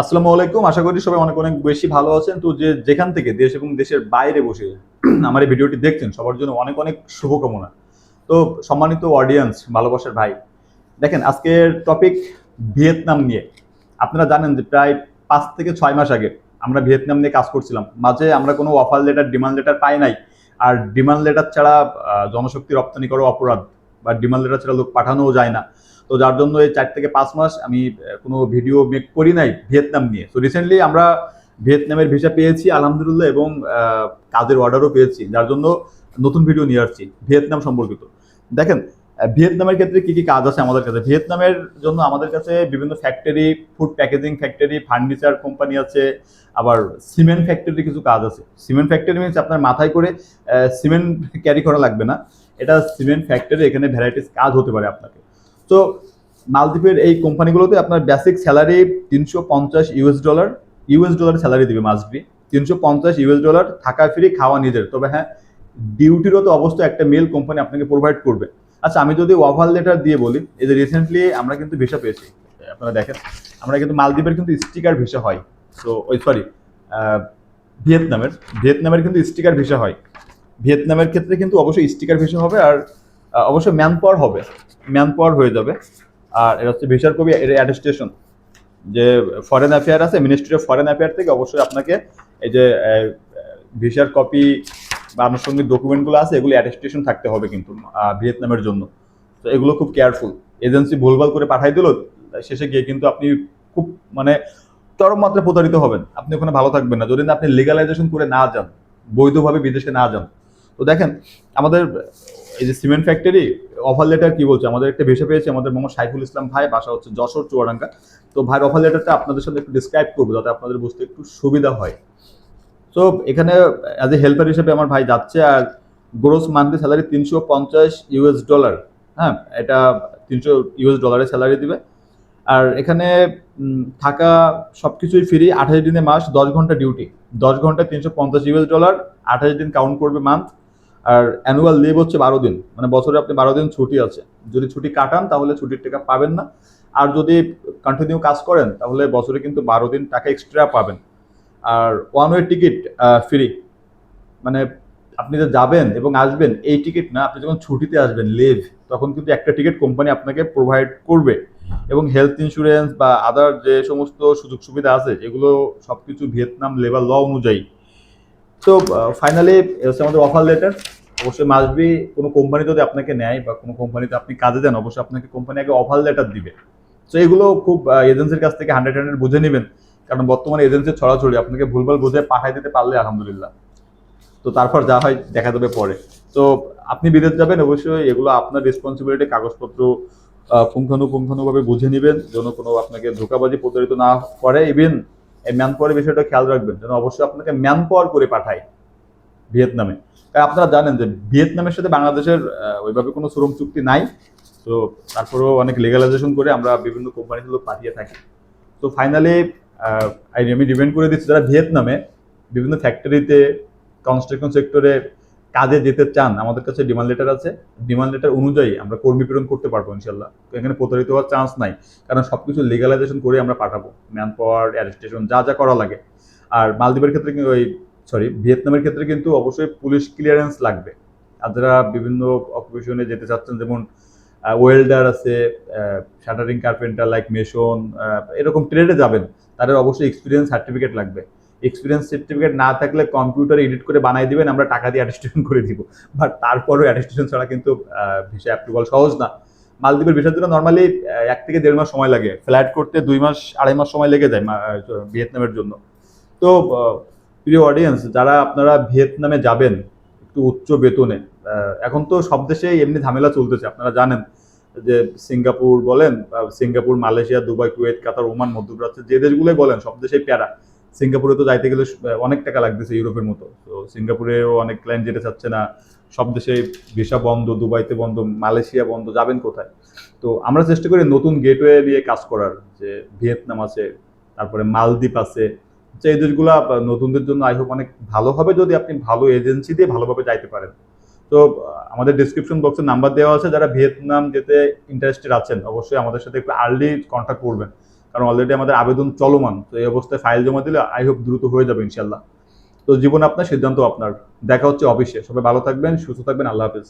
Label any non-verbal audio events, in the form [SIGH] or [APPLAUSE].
আসসালামু আলাইকুম। আশা করি সবাই অনেক অনেক বেশি ভালো আছেন। তো যে যেখান থেকে দেশ এবং দেশের বাইরে বসে [CLEARS THROAT] আমার এই ভিডিওটি দেখছেন, সবার জন্য অনেক অনেক শুভকামনা। তো সম্মানিত অডিয়েন্স ভালোবাসার ভাই, দেখেন আজকের টপিক ভিয়েতনাম নিয়ে। আপনারা জানেন যে প্রায় পাঁচ থেকে ছয় মাস আগে আমরা ভিয়েতনাম নিয়ে কাজ করছিলাম। মাঝে আমরা কোনো অফার লেটার ডিমান্ড লেটার পাই নাই। আর ডিমান্ড লেটার ছাড়া জনশক্তি রপ্তানি করা অপরাধ, বা ডিমান্ড লেটার ছাড়া লোক পাঠানোও যায় না। তো যার জন্য এই চার থেকে পাঁচ মাস আমি কোনো ভিডিও মেক করি নাই ভিয়েতনাম নিয়ে। তো রিসেন্টলি আমরা ভিয়েতনামের ভিসা পেয়েছি, আলহামদুলিল্লাহ, এবং কাজের অর্ডারও পেয়েছি, যার জন্য নতুন ভিডিও নিয়ে আসছি, ভিয়েতনাম সম্পর্কিত। দেখেন ভিয়েতনামের ক্ষেত্রে কি কি কাজ আছে আমাদের কাছে? ভিয়েতনামের জন্য আমাদের কাছে বিভিন্ন factory food packaging factory furniture company আছে, আবার সিমেন্ট ফ্যাক্টরি কিছু কাজ আছে। সিমেন্ট ফ্যাক্টরি মিনস আপনার মাথায় করে সিমেন্ট ক্যারি করা লাগবে না। এটা সিমেন্ট ফ্যাক্টরি এখানে ভ্যারাইটিস কাজ হতে পারে আপনাকে। তো মালদ্বীপের এই কোম্পানিগুলোতে আপনার বেসিক স্যালারি তিনশো পঞ্চাশ US dollar US dollar salary দিবে মাসবি তিনশো পঞ্চাশ ইউএস ডলার থাকা ফ্রি খাওয়া নিজের। তবে হ্যাঁ ডিউটিরও তো অবশ্যই একটা মেল কোম্পানি আপনাকে প্রোভাইড করবে। আচ্ছা আমি যদি ওভার লেটার দিয়ে বলি, এই যে রিসেন্টলি আমরা কিন্তু ভিসা পেয়েছি। আপনারা দেখেন, আমরা কিন্তু মালদ্বীপের কিন্তু স্টিকার ভিসা হয়। তো, ওই সরি ভিয়েতনামের ভিয়েতনামের কিন্তু স্টিকার ভিসা হয়। ভিয়েতনামের ক্ষেত্রে কিন্তু অবশ্যই স্টিকার ভিসা হবে আর অবশ্যই ম্যান পাওয়ার হবে। ম্যান পাওয়ার হয়ে যাবে। আর এটা হচ্ছে ভিসার কবি এর অ্যাডস্টেশন যে ফরেন অ্যাফেয়ার আছে মিনিস্ট্রি অফ ফরেন অ্যাফেয়ার থেকে অবশ্যই আপনাকে এই যে ভিসার কপি বা আনুষঙ্গিক ডকুমেন্টগুলো আছে, এগুলো অ্যাটেস্টেশন থাকতে হবে কিন্তু ভিয়েতনামের জন্য। তো এগুলো খুব কেয়ারফুল এজেন্সি ভুলভাল করে পাঠাই দিল শেষে গিয়ে কিন্তু আপনি খুব মানে চরম মাত্রায় প্রতারিত হবেন। আপনি ওখানে ভালো থাকবেন না। যদি না আপনি লিগালাইজেশন করে না যান, বৈধভাবে বিদেশে না যান। তো দেখেন, আমাদের এই যে সিমেন্ট ফ্যাক্টরি অফার লেটার কি বলছে? আমাদের একটা ভেসে পেয়েছে, আমাদের মোহাম্মদ সাইফুল ইসলাম ভাই, বাসা হচ্ছে যশোর, চুয়াডাঙ্গা। তো ভাই অফার লেটারটা আপনাদের সাথে একটু ডিসক্রাইব করব, যাতে আপনাদের বুঝতে একটু সুবিধা হয়। তো এখানে অ্যাজ এ হেল্পার হিসেবে আমার ভাই যাচ্ছে, আর গ্রোস মান্থলি স্যালারি তিনশো পঞ্চাশ ইউএস ডলার হ্যাঁ এটা তিনশো ইউএস ডলারের স্যালারি দিবে। আর এখানে থাকা সব কিছুই ফ্রি আঠাশ দিনে মাস, দশ ঘণ্টা ডিউটি দশ ঘণ্টা তিনশো পঞ্চাশ ইউএস ডলার আঠাশ দিন কাউন্ট করবে মান্থ আর অ্যানুয়াল লিভ হচ্ছে বারো দিন। মানে বছরে আপনি বারো দিন ছুটি আছে। যদি ছুটি কাটান, তাহলে ছুটির টাকা পাবেন না। আর যদি কন্টিনিউ কাজ করেন, তাহলে বছরে কিন্তু বারো দিন টাকা এক্সট্রা পাবেন। আর ওয়ান ওয়ে টিকিট ফ্রি মানে আপনি যে যাবেন এবং আসবেন, এই টিকিট না, আপনি যখন ছুটিতে আসবেন লিভ তখন কিন্তু একটা টিকিট কোম্পানি আপনাকে প্রোভাইড করবে। এবং হেলথ ইন্স্যুরেন্স বা আদার যে সমস্ত সুযোগ সুবিধা আছে, এগুলো সব কিছু ভিয়েতনাম লেবার ল অনুযায়ী। তো ফাইনালি হচ্ছে আমাদের অফার লেটার অবশ্যই মাসবি কোনো কোম্পানি যদি আপনাকে নেয় বা কোনো কোম্পানিতে আপনি কাজে দেন, অবশ্যই আপনাকে কোম্পানি আগে অফার লেটার দিবে। তো এগুলো খুব এজেন্সির কাছ থেকে হান্ড্রেড হান্ড্রেড বুঝে নেবেন। কারণ বর্তমানে এজেন্সির ছড়াছড়ি, আপনাকে ভুলভাল বুঝে পাঠাই দিতে পারলে আলহামদুলিল্লাহ। তো তারপর যা হয়, দেখা যাবে পরে। তো আপনি বিদেশ যাবেন, অবশ্যই এগুলো আপনার রেসপন্সিবিলিটি কাগজপত্র পুঙ্খানুপুঙ্খানুভাবে বুঝে নেবেন, যেন কোনো আপনাকে ধোকাবাজি প্রতারিত না করে। ইভেন এই ম্যান পাওয়ারের বিষয়টা খেয়াল রাখবেন, যেন অবশ্যই আপনাকে ম্যান পাওয়ার করে পাঠায় ভিয়েতনামে। কারণ আপনারা জানেন যে ভিয়েতনামের সাথে বাংলাদেশের ওইভাবে কোনো শ্রম চুক্তি নাই। তো তারপরেও অনেক লিগালাইজেশন করে আমরা বিভিন্ন কোম্পানিগুলো পাঠিয়ে থাকি। তো ফাইনালি আমি ডিপেন্ড করে দিচ্ছি, যারা ভিয়েতনামে বিভিন্ন ফ্যাক্টরিতে কনস্ট্রাকশন সেক্টরে কাজে যেতে চান, আমাদের কাছে ডিমান্ড লেটার আছে। ডিমান্ড লেটার অনুযায়ী আমরা কর্মী প্রেরণ করতে পারব ইনশাল্লাহ এখানে প্রতারিত হওয়ার চান্স নাই, কারণ সবকিছু লিগালাইজেশন করে আমরা পাঠাবো। ম্যান পাওয়ার অ্যারেস্টেশন যা যা করা লাগে। আর মালদ্বীপের ক্ষেত্রে ওই সরি ভিয়েতনামের ক্ষেত্রে কিন্তু অবশ্যই পুলিশ ক্লিয়ারেন্স লাগবে। আর যারা বিভিন্ন অকুপেশনে যেতে চাচ্ছেন, যেমন ওয়েল্ডার আছে শাটারিং কার্পেন্টার লাইক মেশন এরকম ট্রেডে যাবেন, তাদের অবশ্যই এক্সপিরিয়েন্স সার্টিফিকেট লাগবে। এক্সপিরিয়েন্স সার্টিফিকেট না থাকলে কম্পিউটার এডিট করে বানাই দিবেন, আমরা টাকা দিয়ে অ্যাটেস্টেশন করে দিব। বাট তারপরেও অ্যাটেস্টেশন ছাড়া কিন্তু ভিসা অ্যাপ্রুভাল সহজ না। মালদ্বীপের ভিসার জন্য নর্মালি এক থেকে দেড় মাস সময় লাগে। ফ্ল্যাট করতে দুই মাস, আড়াই মাস সময় লেগে যায় ভিয়েতনামের জন্য। তো প্রিয় অডিয়েন্স যারা আপনারা ভিয়েতনামে যাবেন, একটু উচ্চ বেতনে এখন তো সব দেশেই এমনি ঝামেলা চলতেছে, আপনারা জানেন যে সিঙ্গাপুর বলেন Singapore, Malaysia, Dubai, Kuwait, Qatar, Oman মধ্যপ্রাচ্য যে দেশগুলোই বলেন, সব দেশেই প্যারা। সিঙ্গাপুরে তো যাইতে গেলে অনেক টাকা লাগতেছে ইউরোপের মতো। তো সিঙ্গাপুরেও অনেক ক্লায়েন্ট যেতে চাচ্ছে না, সব দেশে ভিসা বন্ধ, দুবাইতে বন্ধ, মালয়েশিয়া বন্ধ, যাবেন কোথায়? তো আমরা চেষ্টা করি নতুন গেটওয়ে নিয়ে কাজ করার, যে ভিয়েতনাম আছে, তারপরে মালদ্বীপ আছে। তো এই দেশগুলা নতুনদের জন্য আই হোপ অনেক ভালো হবে যদি আপনি ভালো এজেন্সি দিয়ে ভালোভাবে যাইতে পারেন। তো, আমাদের ডিসক্রিপশন বক্সে নাম্বার দেওয়া আছে, যারা ভিয়েতনাম যেতে ইন্টারেস্টেড আছেন, অবশ্যই আমাদের সাথে একটু আর্লি কন্ট্যাক্ট করবেন। কারণ অলরেডি আমাদের আবেদন চলমান, তো এই অবস্থায় ফাইল জমা দিলে আই হোপ দ্রুত হয়ে যাবে ইনশাল্লাহ তো জীবন আপনার, সিদ্ধান্ত আপনার। দেখা হচ্ছে অফিসে। সবাই ভালো থাকবেন, সুস্থ থাকবেন। আল্লাহ হাফেজ।